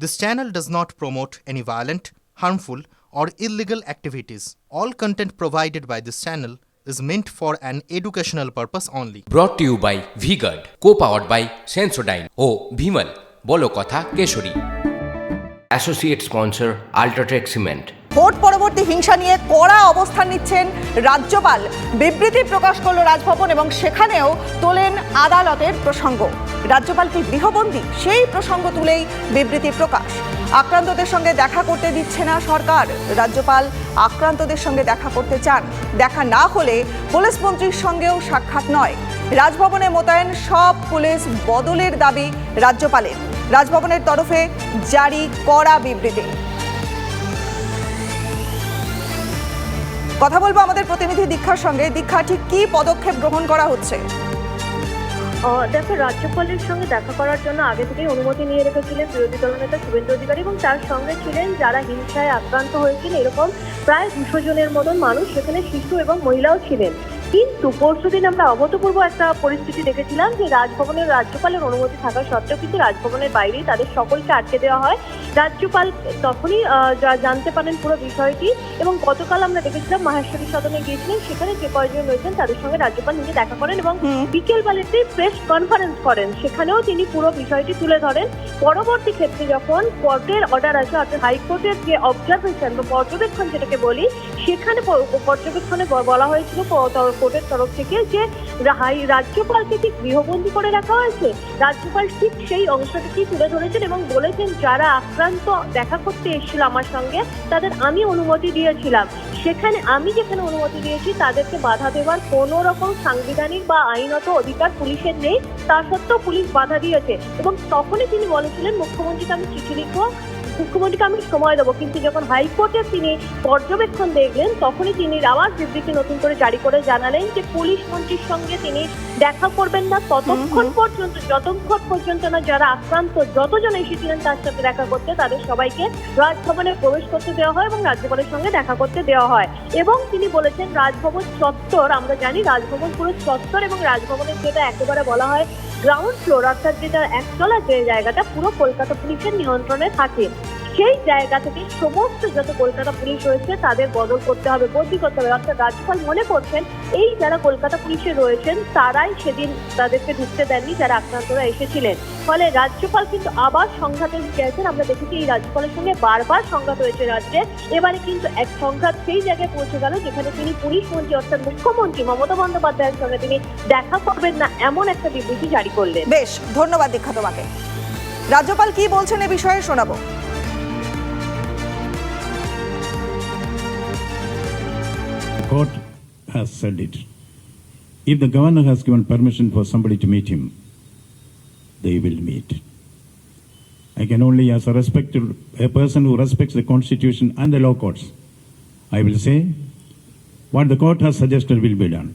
This channel does not promote any violent, harmful, or illegal activities. All content provided by this channel is meant for an educational purpose only. To you by V-Guard co powered by Sensodyne ও ভিমল বলো কথা Kesari associate sponsor UltraTech cement vote পরবর্তী হিংসা নিয়ে কড়া অবস্থান নিচ্ছেন রাজ্যপাল বিবৃতি প্রকাশ করল রাজভবন এবং সেখানেও তোলেন আদালতের প্রসঙ্গ রাজ্যপাল কি গৃহবন্দী? সেই প্রসঙ্গ তুলেই বিবৃতি প্রকাশ। আক্রান্তদের সঙ্গে দেখা করতে দিচ্ছে না সরকার। রাজ্যপাল আক্রান্তদের সঙ্গে দেখা করতে চান। দেখা না হলে পুলিশ মন্ত্রীর সঙ্গেও সাক্ষাৎ নয়। রাজভবনে মোতায়েন সব পুলিশ বদলের দাবি রাজ্যপালের। রাজভবনের তরফে জারি করা বিবৃতি। কথা বলব আমাদের প্রতিনিধি দীক্ষার সঙ্গে। দীক্ষা, ঠিক কি পদক্ষেপ গ্রহণ করা হচ্ছে? দেখো, রাজ্যপালের সঙ্গে দেখা করার জন্য আগে থেকেই অনুমতি নিয়ে রেখেছিলেন বিরোধী দলনেতা শুভেন্দু অধিকারী এবং তার সঙ্গে ছিলেন যারা হিংসায় আক্রান্ত হয়েছিলেন, এরকম প্রায় দুশো জনের মতন মানুষ, সেখানে শিশু এবং মহিলাও ছিলেন। কিন্তু পরশুদিন আমরা অভূতপূর্ব একটা পরিস্থিতি দেখেছিলাম যে রাজভবনের রাজ্যপালের অনুমতি থাকা সত্ত্বেও কিন্তু রাজভবনের বাইরেই তাদের সকলকে আটকে দেওয়া হয়। রাজ্যপাল তখনই জানতে পারেন পুরো বিষয়টি এবং গতকাল আমরা দেখেছিলাম মাহেশ্বরী সদনে গিয়েছিলেন সেখানে যে কয়েকজন রয়েছেন তাদের সঙ্গে রাজ্যপাল নিজে দেখা করেন এবং। বিকেল বেলাতে প্রেস কনফারেন্স করেন। সেখানেও তিনি পুরো বিষয়টি তুলে ধরেন। পরবর্তী ক্ষেত্রে যখন কোর্টের অর্ডার আছে অর্থাৎ হাইকোর্টের যে অবজারভেশন বা পর্যবেক্ষণ যেটাকে বলি সেখানে পর্যবেক্ষণে বলা হয়েছিল কোর্টের তরফ থেকে যে রাজ্যপালকে কি গৃহবন্দী করে রাখা হয়েছে, রাজ্যপাল ঠিক সেই অংশটাকেই তুলে ধরেছেন এবং বলেছেন, যারা আক্রান্ত দেখা করতে এসেছিল আমার সঙ্গে, তাদের আমি অনুমতি দিয়েছিলাম। সেখানে আমি যেখানে অনুমতি দিয়েছি, তাদেরকে বাধা দেওয়ার কোনো রকম সাংবিধানিক বা আইনত অধিকার পুলিশের নেই। তা সত্ত্বেও পুলিশ বাধা দিয়েছে। এবং তখনই তিনি বলেছিলেন, মুখ্যমন্ত্রীকে আমি চিঠি লিখব মুখ্যমন্ত্রীকে আমি সময় দেবো কিন্তু যখন হাইকোর্টে তিনি পর্যবেক্ষণ দেখলেন তখনই তিনি আবার বিবৃতি নতুন করে জারি করে জানালেন যে পুলিশ মন্ত্রীর সঙ্গে তিনি দেখা করবেন না। ততক্ষণ পর্যন্ত যতক্ষণ পর্যন্ত না যারা আক্রান্ত যতজন এসেছিলেন তার সাথে দেখা করতে তাদের সবাইকে রাজভবনে প্রবেশ করতে দেওয়া হয় এবং রাজ্যপালের সঙ্গে দেখা করতে দেওয়া হয়। এবং তিনি বলেছেন রাজভবন চত্বর আমরা জানি রাজভবন পুরো চত্বর এবং রাজভবনের যেটা একেবারে বলা হয় গ্রাউন্ড ফ্লোর অর্থাৎ যেটা একতলা যে জায়গাটা পুরো কলকাতা পুলিশের নিয়ন্ত্রণে থাকে। সেই জায়গা থেকে সমস্ত যত কলকাতা পুলিশ রয়েছে, তাদের বদল করতে হবে। বদলি করতে হবে। অর্থাৎ রাজ্যপাল মনে করছেন, এই যারা কলকাতা পুলিশে রয়েছেন, তারাই সেদিন তাদেরকে ঢুকতে দেননি যারা আক্রান্তরা এসেছিলেন। ফলে রাজ্যপাল কিন্তু আবার সংঘাতে গেছেন আমরা দেখেছি এই রাজ্যপালের সঙ্গে বারবার সংঘাত হয়েছে রাজ্যে। এবারে কিন্তু এক সংঘাত সেই জায়গায় পৌঁছে গেল যেখানে তিনি পুলিশ মন্ত্রী, অর্থাৎ মুখ্যমন্ত্রী মমতা বন্দ্যোপাধ্যায়ের সঙ্গে তিনি দেখা করবেন না, এমন একটা বিবৃতি জারি করলেন। বেশ, ধন্যবাদ দীক্ষা তোমাকে। রাজ্যপাল কি বলছেন এ বিষয়ে শোনাবো। Court has said it. If the governor has given permission for somebody to meet him, they will meet. I can only, as a respected a person who respects the constitution and the law courts, I will say what the court has suggested will be done.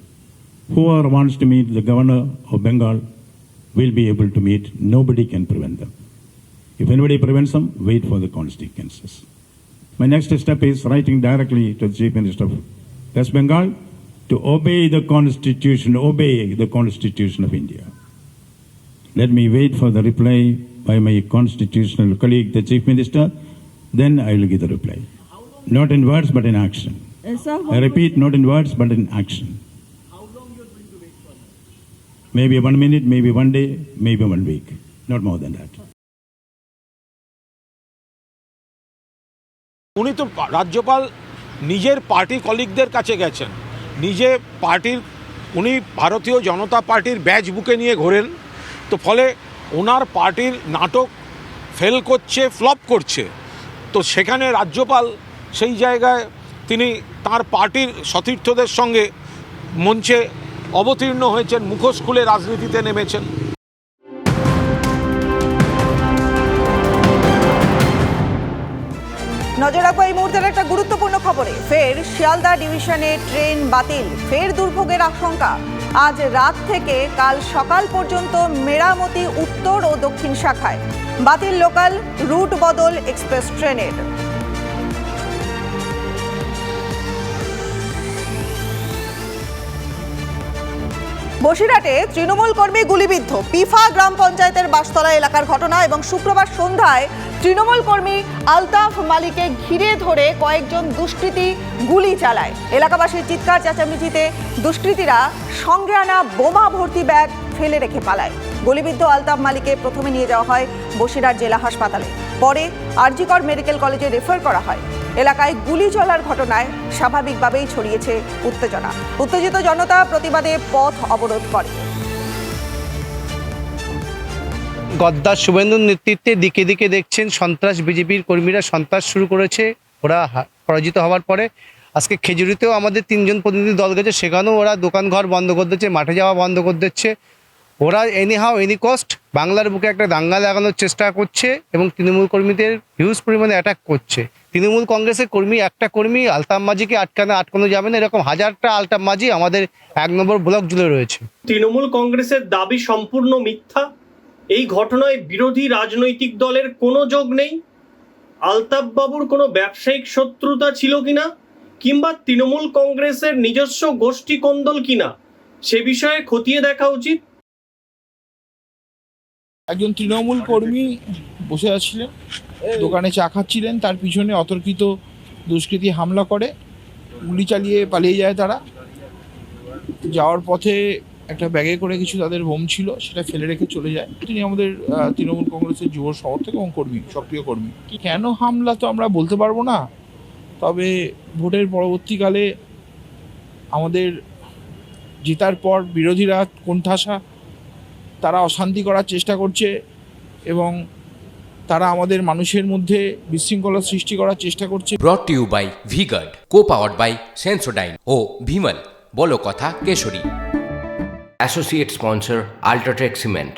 Whoever wants to meet the governor of Bengal will be able to meet. Nobody can prevent them. If anybody prevents them, wait for the consequences. My next step is writing directly to the Chief Minister of West Bengal to obey the Constitution, obey the Constitution of India. Let me wait for the reply by my constitutional colleague, the Chief Minister, then I will give the reply. Not in words, but in action. I repeat, not in words, but in action. Maybe one minute, maybe one day, maybe one week. Not more than that. উনি তো রাজ্যপাল নিজের party কলিগদের কাছে গেছেন। নিজে পার্টির, উনি ভারতীয় জনতা পার্টির ব্যাচ বুকে নিয়ে ঘোরেন। তো ফলে ওনার পার্টির নাটক ফেল করছে ফ্লপ করছে। তো সেখানে রাজ্যপাল সেই জায়গায় তিনি তার পার্টির সতীর্থদের সঙ্গে মঞ্চে অবতীর্ণ হয়েছেন, মুখোশ খুলে রাজনীতিতে নেমেছেন। নজর রাখব এই মুহূর্তের একটা গুরুত্বপূর্ণ খবরে। ফের শিয়ালদা ডিভিশনে ট্রেন বাতিল, ফের দুর্ভোগের আশঙ্কা। আজ রাত থেকে কাল সকাল পর্যন্ত মেরামতি উত্তর ও দক্ষিণ শাখায়। বাতিল লোকাল রুট বদল এক্সপ্রেস ট্রেনের। বসিরহাটে তৃণমূল কর্মী গুলিবিদ্ধ। পিফা গ্রাম পঞ্চায়েতের বাসতলা এলাকার ঘটনা এবং শুক্রবার সন্ধ্যায় তৃণমূল কর্মী আলতাফ মালিকে ঘিরে ধরে কয়েকজন দুষ্কৃতী গুলি চালায়। এলাকাবাসীর চিৎকার, চেঁচামেচিতে দুষ্কৃতীরা সঙ্গে আনা বোমা ভর্তি ব্যাগ ফেলে রেখে পালায়। গুলিবিদ্ধ আলতাফ মালিকে প্রথমে নিয়ে যাওয়া হয় বসিরহাট জেলা হাসপাতালে। পরে আরজিকর মেডিকেল কলেজে রেফার করা হয়। এলাকায় গুলি চলার ঘটনায় স্বাভাবিকভাবেই ছড়িয়েছে উত্তেজনা। উত্তেজিত জনতা প্রতিবাদে পথ অবরোধ করে। গদ্দার শুভেন্দুর নেতৃত্বে দিকে দিকে দেখছেন সন্ত্রাস বিজেপির কর্মীরা। সন্ত্রাস শুরু করেছে, ওরা পরাজিত হওয়ার পরে। আজকে খেজুরিতেও আমাদের তিনজন প্রতিনিধি দল গেছে, সেখানেও ওরা দোকান ঘর বন্ধ করে দিচ্ছে, মাঠে যাওয়া বন্ধ করে দিচ্ছে। ওরা এনি হাও এনি কস্ট বাংলার বুকে একটা দাঙ্গা লাগানোর চেষ্টা করছে এবং তৃণমূল কর্মীদের হিউজ পরিমাণে অ্যাটাক করছে। তৃণমূল কংগ্রেসের কর্মী, একটা কর্মী আলতাম মাঝিকে আটকানো আটকানো যাবে না, এরকম হাজারটা আলতাম মাঝি আমাদের এক নম্বর ব্লক জুড়ে রয়েছে। তৃণমূল কংগ্রেসের দাবি সম্পূর্ণ মিথ্যা। এই ঘটনায় বিরোধী রাজনৈতিক দলের কোনো যোগ নেই। আলতাফ বাবুর কোনো ব্যবসায়িক শত্রুতা ছিল কিনা, কিংবা তৃণমূল কংগ্রেসের নিজস্ব গোষ্ঠী কোন্দল কিনা, সে বিষয়ে খতিয়ে দেখা উচিত। একজন তৃণমূল কর্মী বসে আছিলেন দোকানে চা খাচ্ছিলেন তার পিছনে অতর্কিত দুষ্কৃতী হামলা করে গুলি চালিয়ে পালিয়ে যায় তারা। যাওয়ার পথে একটা ব্যাগে করে কিছু তাদের বোম ছিল সেটা ফেলে রেখে চলে যায়। তিনি আমাদের তৃণমূল কংগ্রেসের যুব সমর্থক এবং কর্মী সক্রিয় কর্মী। কেন হামলা তো আমরা বলতে পারব না তবে ভোটের পরবর্তীকালে আমাদের জেতার পর বিরোধীরা কোণঠাসা তারা অশান্তি করার চেষ্টা করছে এবং তারা আমাদের মানুষের মধ্যে বিশৃঙ্খলা সৃষ্টি করার চেষ্টা করছে। Brought you by Vguard co powered by Sensodyne ও ভিমল বলো কথা Keshari. Associate sponsor UltraTech cement